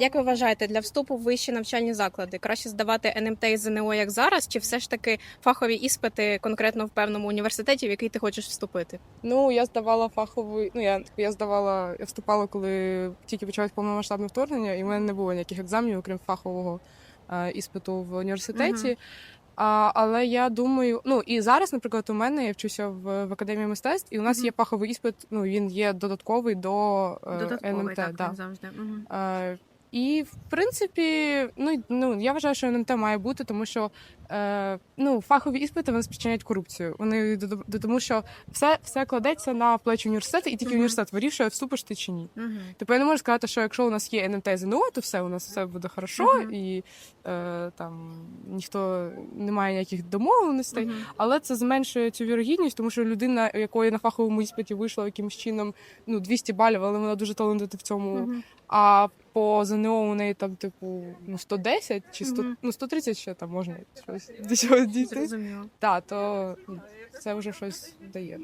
Як ви вважаєте, для вступу в вищі навчальні заклади краще здавати НМТ і ЗНО як зараз, чи все ж таки фахові іспити конкретно в певному університеті, в який ти хочеш вступити? Ну, я здавала фаховий. Ну, я, я здавала, я вступала, коли тільки почалось повномасштабне вторгнення, і в мене не було ніяких екзаменів, окрім фахового е, іспиту в університеті. Мгм. А, але я думаю, ну і зараз, наприклад, у мене я вчуся в, в академії мистецтв, і у нас Мгм. є фаховий іспит. Ну він є додатковий до е, Додатковий, НМТ. так, да. завжди. Мгм. Е, і в принципі, ну ну я вважаю, що НМТ має бути, тому що е, ну фахові іспити вони спричиняють корупцію. Вони до- тому, що все, все кладеться на плечі університету, і тільки Мгм. університет вирішує, вступиш ти чи ні. Мгм. Типу я не можу сказати, що якщо у нас є НМТ і ЗНО, то все у нас все буде хорошо, Мгм. і е, там ніхто не має ніяких домовленостей. Мгм. Але це зменшує цю вірогідність, тому що людина, якої на фаховому іспиті вийшло якимось чином ну 200 балів, але вона дуже талановита в цьому. Мгм. А по ЗНО у неї там, типу, ну 110 чи 100, Мгм. ну 130 ще там можна щось до чого дійти. Зрозуміло. Так, то ну, це вже щось дає.